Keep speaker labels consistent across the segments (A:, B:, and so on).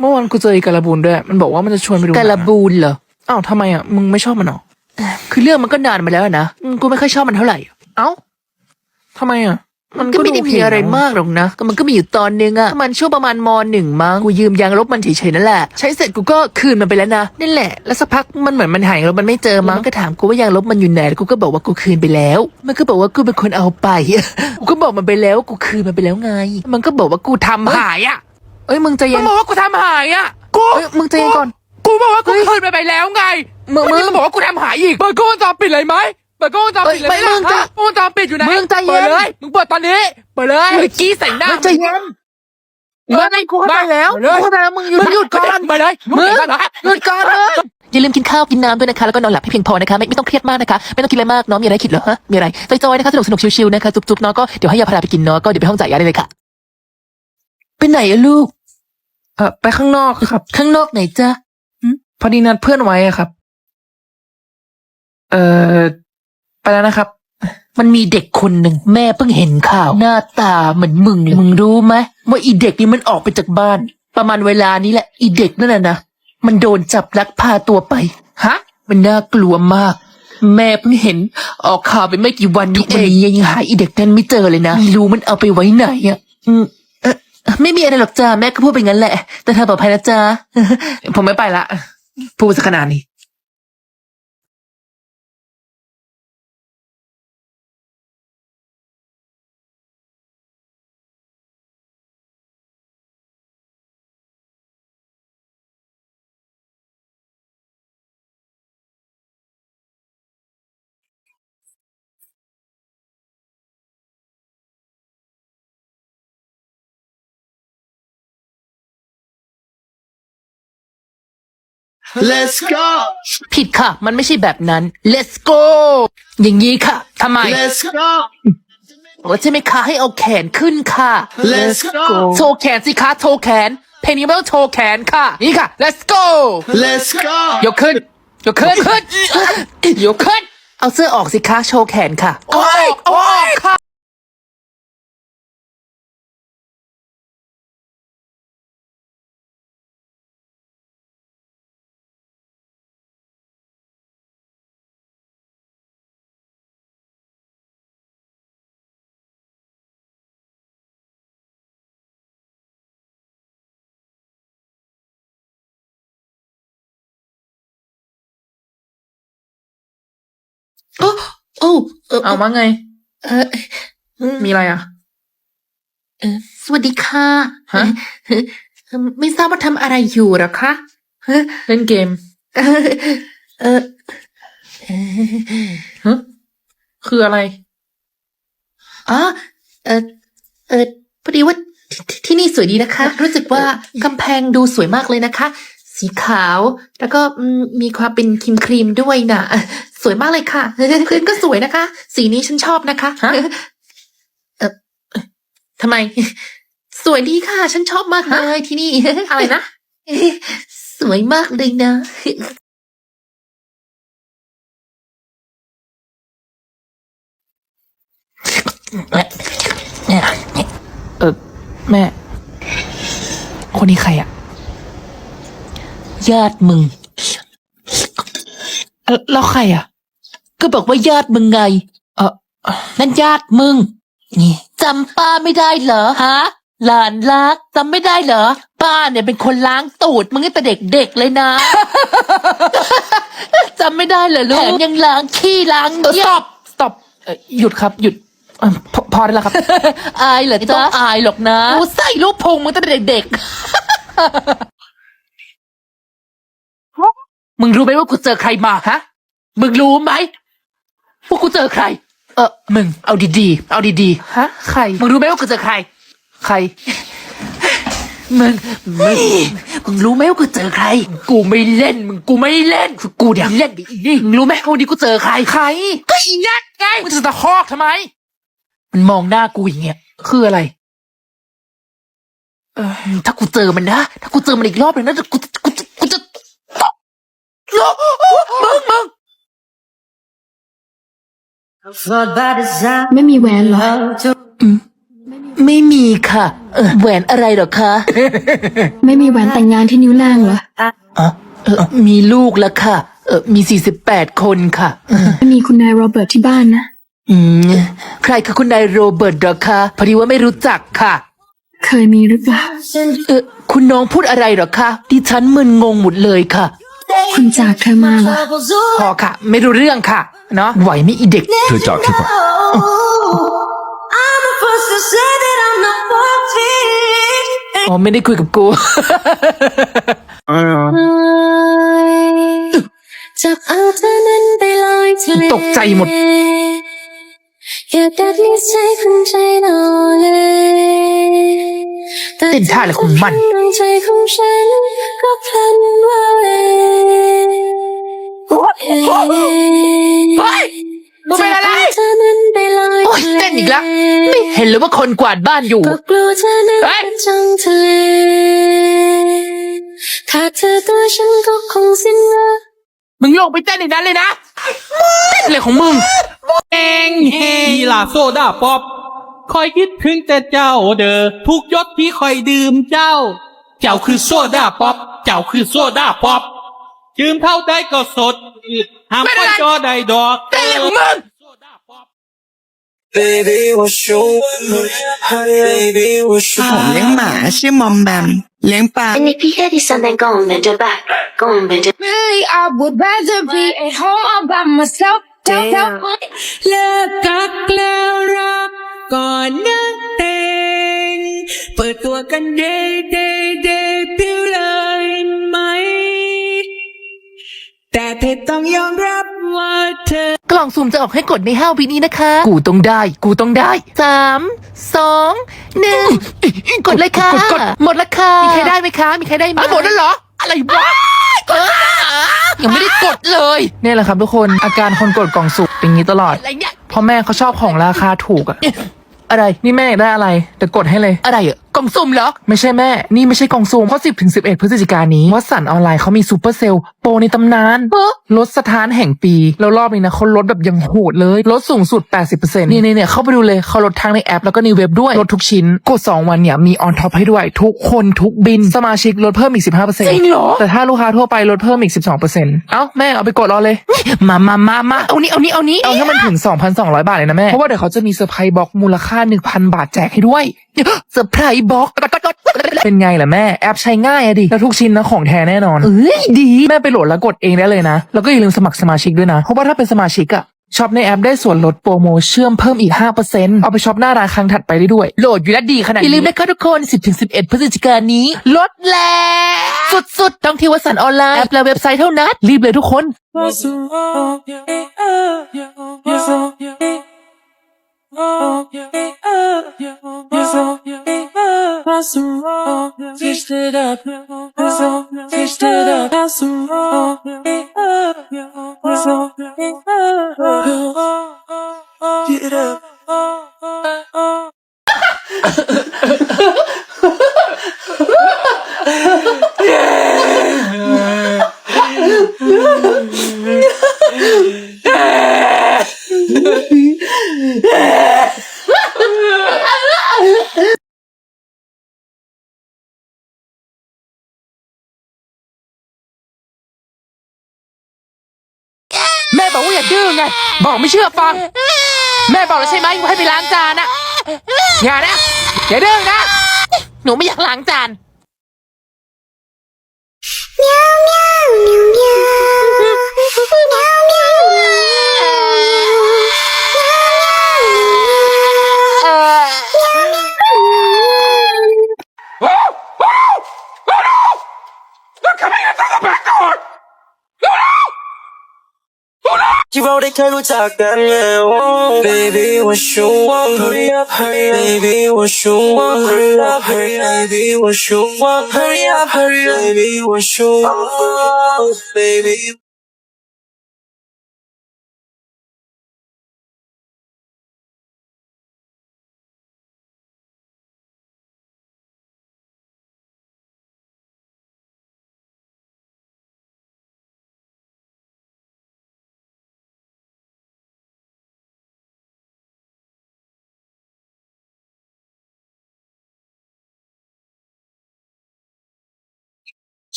A: เมื่อวานกูเจออีการะบูนด้วย มันบอกว่ามันจะชวนไปดูหนัง
B: การะบูนเหรอ
A: อ้าวทำไมอะ มึงไม่ชอบมันเหรอ
B: คือเรื่องมันก็นานมาแล้วนะอืมกูไม่ค่อยชอบมันเท่าไหร่
A: เอ้าทำไมอะ
B: มันก็ไม่ได้มีอะไรมากหรอกนะ ก็มันก็มีอยู่ตอนนึงอะมันช่วงประมาณมหนึ่งมั้ง กูยืมยางลบมันเฉยๆนั่นแหละ ใช้เสร็จกูก็คืนมันไปแล้วนะ นั่นแหละ แล้วสักพักมันเหมือนมันหายแล้วมันไม่เจอมั้งมันก็ถามกูว่ายางลบมันอยู่ไหน แล้วกูก็บอกว่ากูคืนไปแล้ว มันก็บอกว่ากูเป็นคนเอาไป กูก็บอกมันไปแล้วกูคืนมันไปแล้วไง มันก็บอกว่ากูทำหายอะเอ้ยมึงใจ
A: มั
B: เย็
A: น
B: น
A: บอกว่ากูทำหายอะกู
B: เอ้ยมึงใจเย็นก่อน
A: กูบอกว่ากูคืนไปไปแล้วไง
B: มึง
A: วันนี้มันบอกว่ากูทำหายอีกเปิดกล้องวงจรปิดเลยไหมเปิดกล้องวงจรปิดเลย
B: เอ้ยไม่มึงจะ
A: ฮะกล้องวงจรปิดอยู่ไหน
B: มึงใจเย็น
A: เปิดเลยมึงเปิดตอนนี้เปิดเลย
B: เมื่อ
A: กี้ใส่หน้า
B: มึงใจเย็นไม่กูเข้าใจแล้ว
A: เปิดเลย
B: กูเข้าใจแล้วมึงหยุด
A: มึงหยุดก่อน
B: มึง
A: ไปเลย
B: มึง
A: เปิดก่อนนะ
B: หยุดก่อนเลย อย่าลืมกินข้าวกินน้ำด้วยนะคะแล้วก็นอนหลับให้เพียงพอนะคะไม่ไม่ต้องเครียดมากนะคะ ไม่ต้องคิดอะไรมากเนาะมีอะไรคิดเหรอฮะมีอะไรจอยๆนะคะสนุกสนุกชิวๆนะคะจุ๊บๆเนาะก็เดี๋ยวให้ยาพาราไปกินเนาะก็เดี๋ยวไปห้องจ่ายยาได้เลยค่ะไปไหนอะลูก
A: เออไปข้างนอกครับ
B: ข้างนอกไหนจ๊ะ
A: พอดีนัดเพื่อนไว้อะครับ เออไปแล้วนะครับ
B: มันมีเด็กคนหนึ่งแม่เพิ่งเห็นข่าว หน้าตาเหมือนมึงเลยมึงรู้ไหมว่าอีเด็กนี่มันออกไปจากบ้าน ประมาณเวลานี้แหละ อีเด็กนั่นน่ะนะมันโดนจับลักพาตัวไป
A: ฮะ
B: มันน่ากลัวมาก แม่เพิ่งเห็น ออกข่าวไปไม่กี่วันนี้เองยังหาอีเด็กนั้นไม่เจอเลยนะไม่รู้มันเอาไปไว้ไหนอะ อืมเออ ไม่มีอะไรหรอกจ้าแม่ก็พูดไปงั้นแหละ แต่เธอปลอดภัยนะจ้า
A: ผมไม่ไปละ พูดสักขนาดนี้
C: Let's go
B: ผิดค่ะ มันไม่ใช่แบบนั้น let's go อย่างนี้ค่ะทำไม
C: Let's go
B: ว่าใช่ไหมคะให้เอาแขนขึ้นค่ะ
C: Let's go
B: โชว์แขนสิคะโชว์แขน เพลงนี้ไม่ต้องโชว์แขนค่ะ นี่ค่ะ let's go
C: Let's go
A: ยกขึ้น ยกขึ้น
B: ยกขึ้น เอาเสื้อออกสิคะ โชว์แขนค่ะ
A: เอาออกเอาออกค่ะ
B: โอ้โอ้เออ
A: เอามาไง
B: เออเออ
A: มีอะไรอะ
B: เออสวัสดีค่ะ
A: ฮะ
B: เออไม่ทราบว่าทำอะไรอยู่หรอคะเออ
A: เล่นเกม
B: เออเออเออ
A: ฮะคืออะไร
B: อ๋อเออเออพอดีว่าที่ที่นี่สวยดีนะคะ รู้สึกว่ากำแพงดูสวยมากเลยนะคะ สีขาว แล้วก็อืมมีความเป็นครีมครีมๆด้วยนะสวยมากเลยค่ะพื้นก็สวยนะคะ สีนี้ฉันชอบนะคะ
A: ฮะ
B: เออทำไม สวยดีค่ะ ฉันชอบมากเลยที่นี่
A: อะไรนะ
B: สวยมากเลยนะ
A: เออแม่ คนนี้ใครอะ
B: ญาติมึง
A: เอ่อแล้วใครอะ
B: ก็บอกว่าญาติมึงไง
A: เออ
B: นั่นญาติมึง นี่จำป้าไม่ได้เหรอฮะ หลานรักจำไม่ได้เหรอ ป้าเนี่ยเป็นคนล้างตูดมึงตั้งแต่เด็กๆเลยนะ จำไม่ได้เหรอลูกแถมยังล้างขี้ล้าง
A: เออ
B: เยี่ย
A: stop stop เอ่อหยุดครับหยุดเอ่อพอพอได้แล้วครับ
B: อายเหรอจ๊ะอายหรอกนะ กูใส่รูปพุงมึงตั้งแต่เด็กๆ มึงรู้ไหมว่ากูเจอใครมาฮะ มึงรู้ไหมว่ากูเจอใคร
A: เออ
B: มึงเอาดีๆ เอาดี
A: ฮะ ใคร
B: ๆมึงรู้ไหมว่ากูเจอใคร
A: ใคร
B: มึง มึง มึงรู้ไหมว่ากูเจอใคร กูไม่เล่น มึงกูไม่เล่นคือกูเดี๋ยวเล่นดินี่มึงรู้ไหมว่าวันนี้กูเจอใคร
A: ใคร
B: ก็อีนัทไง
A: มึงจะตะคอกทำไม
B: มันมองหน้ากูอย่างเงี้ย
A: คืออะไร
B: เออถ้ากูเจอมันนะ ถ้ากูเจอมันอีกรอบหนึงนะกูจะกูจะกูจะ มึงมึง
D: ไม่มีแหวนเหรอ
A: ไม่มีค่ะ เออแหวนอะไรเหรอคะ
D: ไม่มีแหวนแต่งงานที่นิ้วนางเหรอ
A: อ๋อเออมีลูกแล้วค่ะ เออมี48คนค่ะ
D: ไม่มีคุณนายโรเบิร์ตที่บ้านนะ
A: อืมใครคือคุณนายโรเบิร์ตเหรอคะพอดีว่าไม่รู้จักค่ะ
D: เคยมีหรือเปล่า
A: เออคุณน้องพูดอะไรเหรอคะดิฉันมึนงงหมดเลยค่ะ
D: คุณจากเธอมาเหรอ
A: พอค่ะ ไม่รู้เรื่องค่ะ เนาะไหวไหม่อีเด็ก
E: เธอจากฉันก่อน
F: I'm the first to say that I'm not worth it.
A: อ๋อไม่ได้คุยกับกู
D: จับเอาเธอนั้นไปลอยทะเล
A: ตกใจหมด
D: อย่าดัดนิสัยคนใจหน่อยแต่
A: เต้นท่าอะไรของมัน
D: ดวงใจของฉันก็พลันว่าเว
A: เฮ้ยมึงเป็นอะไร
D: จับเอาเธอนั้นไปลอย
A: โอ๊ย
D: ทะเล
A: เต้นอีกแล้ว ไม่เห็นเลยว่าคนกวาดบ้านอยู่
D: ก็กลัวเธอนั้น
A: เฮ้ย
D: เป็นจังทะเลขาดเธอตัวฉันก็คงสิ้นหวัง
A: มึงลงไปเต้นในนั้นเลยนะ เต้นอะไรของมึง
G: เองเฮ ลาโซดาป๊อปคอยคิดถึงแต่เจ้าเด้อทุกยศที่คอยดื่มเจ้า เจ้าคือโซดาป๊อปเจ้าคือโซดาป๊อปดื่มเท่าใดก็สดอืดห้าม
A: ไม่
G: ก็
A: ได้
G: จอใดดอก
A: เต้นอะไรของมึง
H: Baby, what's your Baby, what's
I: ผมเลี้ยงหมาชื่อมอมแบมเลี้ยงปลา
J: And if you had something going to back, going to
F: Really, I would rather be at home all by myself.
J: Damn.
G: เลิกกักแล้วรักก่อนนักเตงเปิดตัวกันเดเดเดบิวเลยไหม แต่เธอต้องยอมรับว่าเธอ
A: กล่องสุ่มจะออกให้กดในห้าวินี้นะคะ กูต้องได้ กูต้องได้สามสองหนึ่งกดเลยค่ะ กดหมดแล้วค่ะ มีใครได้ไหมคะ มีใครได้ไหมหมดแล้วเหรอ อะไรวะกด ยังไม่ได้กดเลยเนี่ยแหละครับทุกคนอาการคนกดกล่องสุกเป็นอย่างนี้ตลอดอะไรเนี่ย พ่อแม่เขาชอบของราคาถูกอะอะไรนี่แม่อยากได้อะไรแต่กดให้เลยอะไรอะ กล่องสุ่มเหรอ ไม่ใช่แม่ นี่ไม่ใช่กล่องสุ่มเพราะ 10ถึง11 พฤศจิกายนนี้ วัดสันออนไลน์เขามีซูเปอร์เซลล์โปรในตำนานลดสถานแห่งปี แล้วรอบนี้นะเขาลดแบบยังโหดเลย ลดสูงสุด 80%นี่นี่เนี่ยเข้าไปดูเลยเขาลดทั้งในแอปแล้วก็ในเว็บด้วย ลดทุกชิ้น กด 2 วันเนี่ยมีออนท็อปให้ด้วย ทุกคนทุกบิน สมาชิกลดเพิ่มอีก 15%จริงเหรอ แต่ถ้าลูกค้าทั่วไปลดเพิ่มอีก 12%เอ้าแม่เอาไปกดรอเลย มามามามาเอานี้เอานี้เอานี้เอาให้มันถึง 2,200 บาทเลยนะแม่ เพราะว่าเดี๋ยวเขาจะมีเซอร์ไพรส์บ็อกซ์มูลค่า 1,000 บาทแจกให้ด้วยเซอร์ไพรส์บ็อกซ์เป็นไงล่ะแม่แอปใช้ง่ายอะดิ แล้วทุกชิ้นนะของแท้แน่นอน เอ้ยดี แม่ไปโหลดแล้วกดเองได้เลยนะ แล้วก็อย่าลืมสมัครสมาชิกด้วยนะ เพราะว่าถ้าเป็นสมาชิกอะช็อปในแอปได้ส่วนลดโปรโมเชื่อมเพิ่มอีก 5%เอาไปช็อปหน้าร้านครั้งถัดไปได้ด้วย โหลดอยู่แล้วดีขนาดนี้ อย่าลืมนะคะทุกคน 10-11 พฤศจิกายนนี้ ลดแล้ว สุดๆ ต้องที่วัสันออนไลน์ แอปและเว็บไซต์เท่านั้น รีบเลยทุกคน
H: wrong, be up,
A: you're so be up, I'm so twist
F: it up, you're so twist it up, I'm so wrong, be up, you're so be up, up. yeah!
A: อย่าดื้อไง บอกไม่เชื่อฟัง แม่บอกแล้วใช่ไหมว่าให้ไปล้างจานอะอย่านะ อย่าดื้อนะ หนูไม่อยากล้างจาน
H: ที่เร Can talk that now? Baby, what you want? Hurry up, hurry up. Baby, what you want? Hurry up, hurry up. Baby, what you want? Hurry up, hurry up. Baby, what you want? Baby.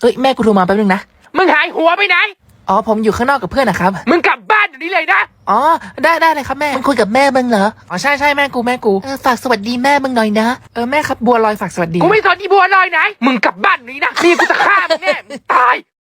B: เอ้ยแม่กูโทรมาแป๊บนึงนะ
A: มึงหายหัวไปไหน
B: อ๋อผมอยู่ข้างนอกกับเพื่อนนะครับ
A: มึงกลับบ้านเดี๋ยวนี้เลยนะ
B: อ๋อได้ได้เลยครับแม่ มึงคุยกับแม่มึงเหรอ อ๋อใช่ใช่แม่กูแม่กู เออฝากสวัสดีแม่มึงหน่อยนะ เออแม่ครับบัวลอยฝากสวัสดี
A: กูไม่สนอีบัวลอยไหน มึงกลับบ้านเดี๋ยวนี้นะนี่กูจะฆ่ามึงแน่มึงตาย